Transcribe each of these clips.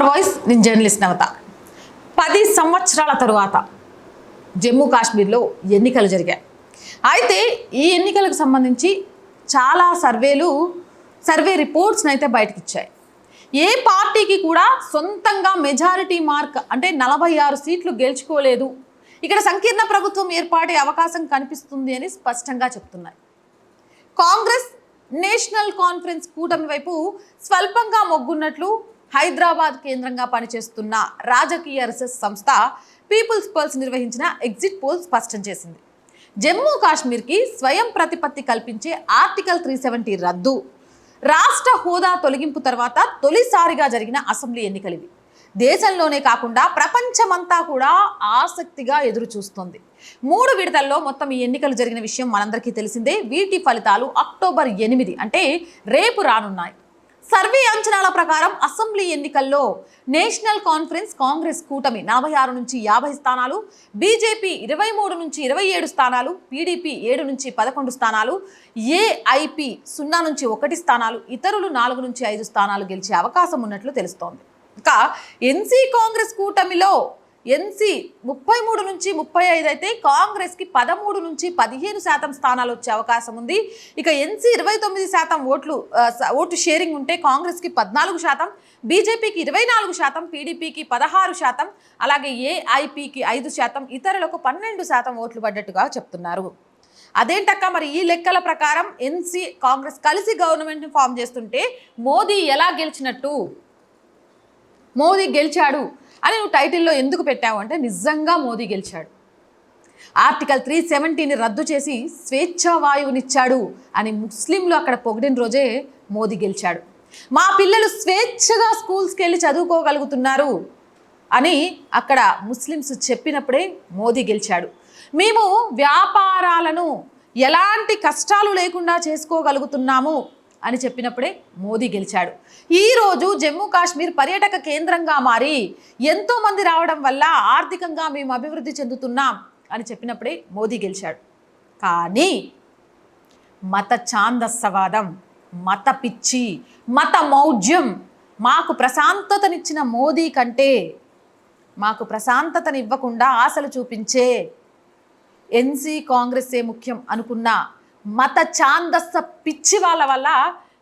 Hour voice నేను journalist నవత పది సంవత్సరాల తరువాత జమ్మూ కాశ్మీర్లో ఎన్నికలు జరిగాయి. అయితే ఈ ఎన్నికలకు సంబంధించి చాలా సర్వేలు సర్వే రిపోర్ట్స్ని అయితే బయటకిచ్చాయి. ఏ పార్టీకి కూడా సొంతంగా మెజారిటీ మార్క్ అంటే నలభై ఆరు సీట్లు గెలుచుకోలేదు. ఇక్కడ సంకీర్ణ ప్రభుత్వం ఏర్పాటే అవకాశం కనిపిస్తుంది అని స్పష్టంగా చెప్తున్నాయి. కాంగ్రెస్ నేషనల్ కాన్ఫరెన్స్ కూటమి వైపు స్వల్పంగా మొగ్గున్నట్లు హైదరాబాద్ కేంద్రంగా పనిచేస్తున్న రాజకీయ రీసెర్చ్ సంస్థ పీపుల్స్ పల్స్ నిర్వహించిన ఎగ్జిట్ పోల్ స్పష్టం చేసింది. జమ్మూ కాశ్మీర్కి స్వయం ప్రతిపత్తి కల్పించే ఆర్టికల్ త్రీ సెవెంటీ రద్దు రాష్ట్ర హోదా తొలగింపు తర్వాత తొలిసారిగా జరిగిన అసెంబ్లీ ఎన్నికలు ఇవి దేశంలోనే కాకుండా ప్రపంచమంతా కూడా ఆసక్తిగా ఎదురు చూస్తోంది మూడు విడతల్లో మొత్తం ఈ ఎన్నికలు జరిగిన విషయం మనందరికీ తెలిసిందే. వీటి ఫలితాలు అక్టోబర్ ఎనిమిది అంటే రేపు రానున్నాయి. సర్వే అంచనాల ప్రకారం అసెంబ్లీ ఎన్నికల్లో నేషనల్ కాన్ఫరెన్స్ కాంగ్రెస్ కూటమి నలభై ఆరు నుంచి యాభై స్థానాలు బీజేపీ ఇరవై మూడు నుంచి ఇరవై ఏడు స్థానాలు పీడీపీ ఏడు నుంచి పదకొండు స్థానాలు ఏఐపి సున్నా నుంచి ఒకటి స్థానాలు ఇతరులు నాలుగు నుంచి ఐదు స్థానాలు గెలిచే అవకాశం ఉన్నట్లు తెలుస్తోంది. ఇక ఎన్సీ కాంగ్రెస్ కూటమిలో ఎన్సీ ముప్పై మూడు నుంచి ముప్పై ఐదు అయితే కాంగ్రెస్కి పదమూడు నుంచి పదిహేను శాతం స్థానాలు వచ్చే అవకాశం ఉంది. ఇక ఎన్సీ ఇరవై తొమ్మిది శాతం ఓట్లు ఓటు షేరింగ్ ఉంటే కాంగ్రెస్కి పద్నాలుగు శాతం బీజేపీకి ఇరవై నాలుగు శాతం పీడీపీకి పదహారు శాతం అలాగే ఏఐపికి ఐదు శాతం ఇతరులకు పన్నెండు శాతం ఓట్లు పడ్డట్టుగా చెప్తున్నారు. అదేంటక్క మరి ఈ లెక్కల ప్రకారం ఎన్సీ కాంగ్రెస్ కలిసి గవర్నమెంట్ని ఫామ్ చేస్తుంటే మోదీ ఎలా గెలిచినట్టు? మోదీ గెలిచాడు అని నువ్వు టైటిల్లో ఎందుకు పెట్టావు అంటే నిజంగా మోదీ గెలిచాడు. ఆర్టికల్ త్రీ సెవెంటీని రద్దు చేసి స్వేచ్ఛావాయువునిచ్చాడు అని ముస్లింలు అక్కడ పొగిడిన రోజే మోదీ గెలిచాడు. మా పిల్లలు స్వేచ్ఛగా స్కూల్స్కి వెళ్ళి చదువుకోగలుగుతున్నారు అని అక్కడ ముస్లిమ్స్ చెప్పినప్పుడే మోదీ గెలిచాడు. మేము వ్యాపారాలను ఎలాంటి కష్టాలు లేకుండా చేసుకోగలుగుతున్నాము అని చెప్పినప్పుడే మోదీ గెలిచాడు. ఈరోజు జమ్మూ కాశ్మీర్ పర్యాటక కేంద్రంగా మారి ఎంతోమంది రావడం వల్ల ఆర్థికంగా మేము అభివృద్ధి చెందుతున్నాం అని చెప్పినప్పుడే మోదీ గెలిచాడు. కానీ మత ఛాందస్సవాదం మత పిచ్చి మత మౌఢ్యం మాకు ప్రశాంతతనిచ్చిన మోదీ కంటే మాకు ప్రశాంతతనివ్వకుండా ఆశలు చూపించే ఎన్సీ కాంగ్రెస్సే ముఖ్యం అనుకున్న మత ఛాందస్స పిచ్చి వాళ్ళ వల్ల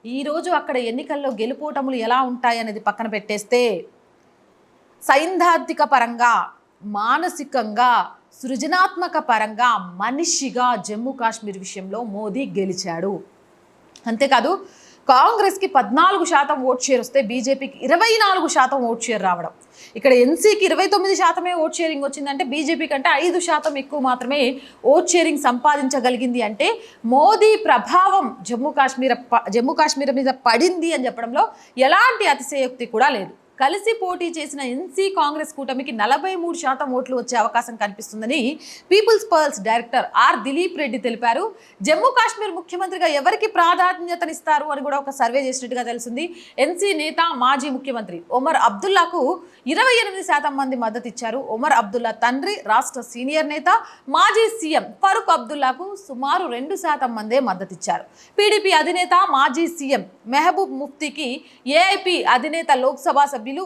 ఈరోజు అక్కడ ఎన్నికల్లో గెలుపోటములు ఎలా ఉంటాయనేది పక్కన పెట్టేస్తే సైద్ధాంతిక పరంగా మానసికంగా సృజనాత్మక పరంగా మనిషిగా జమ్మూ కాశ్మీర్ విషయంలో మోదీ గెలిచాడు. అంతేకాదు కాంగ్రెస్కి పద్నాలుగు శాతం ఓట్ షేర్ వస్తే బీజేపీకి ఇరవై నాలుగు శాతం ఓట్ షేర్ రావడం. ఇక్కడ ఎన్సీకి ఇరవై తొమ్మిది శాతమే ఓట్ షేరింగ్ వచ్చిందంటే బీజేపీ కంటే ఐదు శాతం ఎక్కువ మాత్రమే ఓట్ షేరింగ్ సంపాదించగలిగింది అంటే మోదీ ప్రభావం జమ్మూ కాశ్మీర్ జమ్మూ కాశ్మీర్ మీద పడింది అని చెప్పడంలో ఎలాంటి అతిశయోక్తి కూడా లేదు. కలిసి పోటీ చేసిన ఎన్సీ కాంగ్రెస్ కూటమికి నలభై మూడు శాతం ఓట్లు వచ్చే అవకాశం కనిపిస్తుందని People's Pulse director R Dilip Reddy తెలిపారు. జమ్మూ కాశ్మీర్ ముఖ్యమంత్రిగా ఎవరికి ప్రాధాన్యతనిస్తారు అని కూడా ఒక సర్వే చేసినట్టుగా తెలిసింది. ఎన్సీ నేత మాజీ ముఖ్యమంత్రి ఒమర్ అబ్దుల్లాకు ఇరవై ఎనిమిది శాతం మంది మద్దతు ఇచ్చారు ఒమర్ అబ్దుల్లా తండ్రి రాష్ట్ర సీనియర్ నేత మాజీ సీఎం ఫరూక్ అబ్దుల్లాకు సుమారు రెండు శాతం మందే మద్దతిచ్చారు. పీడీపీ అధినేత మాజీ సీఎం మెహబూబ్ ముఫ్తీకి ఏఐపీ అధినేత లోక్సభ సభ్యులు సభ్యులు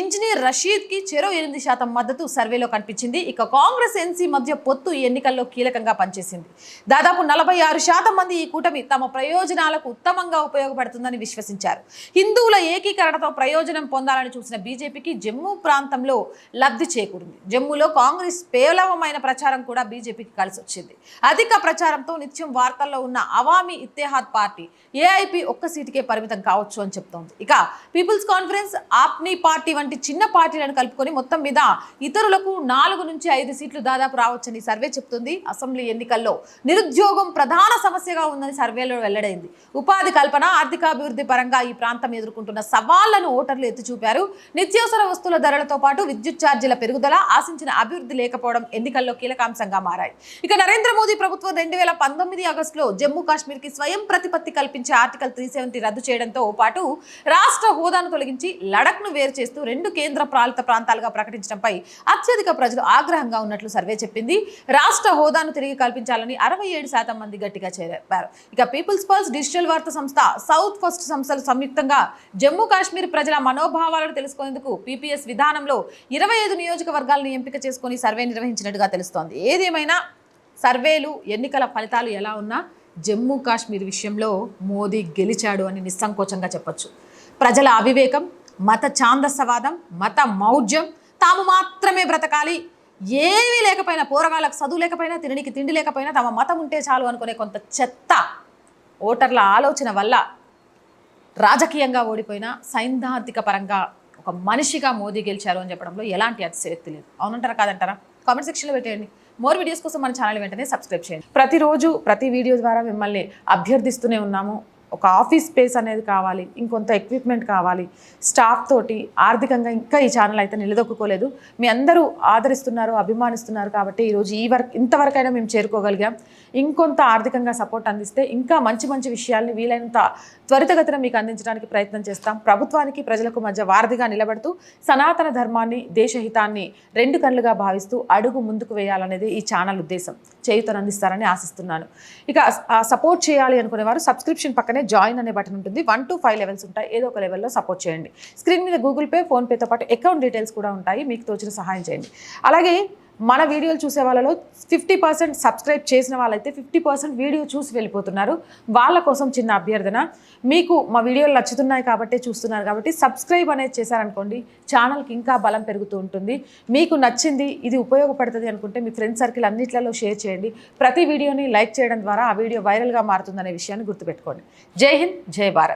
ఇంజనీర్ రషీద్కి చెరో ఎనిమిది శాతం మద్దతు సర్వేలో కనిపించింది. ఇక కాంగ్రెస్ ఎన్సీ మధ్య పొత్తు ఎన్నికల్లో కీలకంగా పనిచేసింది. దాదాపు నలభై ఆరు శాతం మంది ఈ కూటమి తమ ప్రయోజనాలకు ఉత్తమంగా ఉపయోగపడుతుందని విశ్వసించారు. హిందువుల ఏకీకరణతో ప్రయోజనం పొందాలని చూసిన బీజేపీకి జమ్మూ ప్రాంతంలో లబ్ధి చేకూరింది. జమ్మూలో కాంగ్రెస్ పేలవమైన ప్రచారం కూడా బీజేపీకి కలిసి వచ్చింది. అధిక ప్రచారంతో నిత్యం వార్తల్లో ఉన్న అవామీ ఇత్తేహాద్ పార్టీ ఏఐపీ ఒక్క సీటుకే పరిమితం కావచ్చు అని చెప్తోంది. ఇక పీపుల్స్ కాన్ఫరెన్స్ ఆప్నీ పార్టీ వంటి చిన్న పార్టీలను కలుపుకొని మొత్తం మీద ఇతరులకు నాలుగు నుంచి ఐదు సీట్లు దాదాపు రావచ్చని సర్వే చెప్తుంది. అసెంబ్లీ ఎన్నికల్లో నిరుద్యోగం ప్రధాన సమస్యగా ఉందని సర్వేలో వెల్లడైంది. ఉపాధి కల్పన ఆర్థికాభివృద్ధి పరంగా ఈ ప్రాంతం ఎదుర్కొంటున్న సవాళ్ళను ఓటర్లు ఎత్తి చూపారు. నిత్యావసర వస్తువుల ధరలతో పాటు విద్యుత్ ఛార్జీల పెరుగుదల ఆశించిన అభివృద్ధి లేకపోవడం ఎన్నికల్లో కీలకాంశంగా మారాయి. ఇక నరేంద్ర మోదీ ప్రభుత్వం రెండు వేల పంతొమ్మిది ఆగస్టులో జమ్మూ కాశ్మీర్కి స్వయం ప్రతిపత్తి కల్పించే ఆర్టికల్ త్రీ సెవెంటీ రద్దు చేయడంతో పాటు రాష్ట్ర హోదాను తొలగించి లడక్ను వేరు చేస్తూ రెండు కేంద్ర పాలిత ప్రాంతాలుగా ప్రకటించడంపై అత్యధిక ప్రజలు ఆగ్రహంగా ఉన్నట్లు సర్వే చెప్పింది. రాష్ట్ర హోదాను తిరిగి కల్పించాలని అరవై ఏడు శాతం మంది గట్టిగా చేరారు. ఇక పీపుల్స్ పల్స్ డిజిటల్ వార్త సంస్థ సౌత్ ఫస్ట్ సంస్థలు సంయుక్తంగా జమ్మూ కాశ్మీర్ ప్రజల మనోభావాలను తెలుసుకునేందుకు పీపీఎస్ విధానంలో ఇరవై ఐదు నియోజకవర్గాలను ఎంపిక చేసుకుని సర్వే నిర్వహించినట్టుగా తెలుస్తోంది. ఏదేమైనా సర్వేలు ఎన్నికల ఫలితాలు ఎలా ఉన్నా జమ్మూ కాశ్మీర్ విషయంలో మోదీ గెలిచాడు అని నిస్సంకోచంగా చెప్పొచ్చు. ప్రజల అవివేకం మత ఛాందస్సవాదం మత మౌఢ్యం తాము మాత్రమే బ్రతకాలి. ఏమీ లేకపోయినా పోరగాళ్ళకు చదువు లేకపోయినా తినడానికి తిండి లేకపోయినా తమ మతం ఉంటే చాలు అనుకునే కొంత చెత్త ఓటర్ల ఆలోచన వల్ల రాజకీయంగా ఓడిపోయిన సైద్ధాంతిక పరంగా ఒక మనిషిగా మోదీ గెలిచారు అని చెప్పడంలో ఎలాంటి అతిశయక్తి లేదు. అవునంటారా కాదంటారా? కామెంట్ సెక్షన్లో పెట్టేయండి. మోర్ వీడియోస్ కోసం మన ఛానల్ వెంటనే సబ్స్క్రైబ్ చేయండి. ప్రతిరోజు ప్రతి వీడియో ద్వారా మిమ్మల్ని అభ్యర్థిస్తూనే ఉన్నాము. ఒక ఆఫీస్ స్పేస్ అనేది కావాలి ఇంకొంత ఎక్విప్మెంట్ కావాలి స్టాఫ్ తోటి ఆర్థికంగా ఇంకా ఈ ఛానల్ అయితే నిలదొక్కుకోలేదు. మీ అందరూ ఆదరిస్తున్నారు అభిమానిస్తున్నారు కాబట్టి ఈరోజు ఈ వరకు ఇంతవరకైనా మేము చేరుకోగలిగాం. ఇంకొంత ఆర్థికంగా సపోర్ట్ అందిస్తే ఇంకా మంచి మంచి విషయాల్ని వీలైనంత త్వరితగతిన మీకు అందించడానికి ప్రయత్నం చేస్తాం. ప్రభుత్వానికి ప్రజలకు మధ్య వారధిగా నిలబడుతూ సనాతన ధర్మాన్ని దేశహితాన్ని రెండు కళ్ళుగా భావిస్తూ అడుగు ముందుకు వేయాలనేది ఈ ఛానల్ ఉద్దేశం. చేయుతనందిస్తారని ఆశిస్తున్నాను. ఇక సపోర్ట్ చేయాలి అనుకునే వారు సబ్స్క్రిప్షన్ పక్కనే జాయిన్ అనే బటన్ ఉంటుంది. వన్ టు ఫైవ్ లెవెల్స్ ఉంటాయి. ఏదో ఒక లెవెల్లో సపోర్ట్ చేయండి. స్క్రీన్ మీద గూగుల్ పే ఫోన్పేతో పాటు అకౌంట్ డీటెయిల్స్ కూడా ఉంటాయి. మీకు తోచిన సహాయం చేయండి. అలాగే మన వీడియోలు చూసే వాళ్ళలో ఫిఫ్టీ పర్సెంట్ సబ్స్క్రైబ్ చేసిన వాళ్ళైతే ఫిఫ్టీ పర్సెంట్ వీడియో చూసి వెళ్ళిపోతున్నారు. వాళ్ళ కోసం చిన్న అభ్యర్థన. మీకు మా వీడియోలు నచ్చుతున్నాయి కాబట్టి చూస్తున్నారు కాబట్టి సబ్స్క్రైబ్ అనేది చేశారనుకోండి ఛానల్కి ఇంకా బలం పెరుగుతూ ఉంటుంది. మీకు నచ్చింది ఇది ఉపయోగపడుతుంది అనుకుంటే మీ ఫ్రెండ్ సర్కిల్ అన్నిట్లలో షేర్ చేయండి. ప్రతి వీడియోని లైక్ చేయడం ద్వారా ఆ వీడియో వైరల్గా మారుతుందనే విషయాన్ని గుర్తుపెట్టుకోండి. జై హింద్ జై భారత్.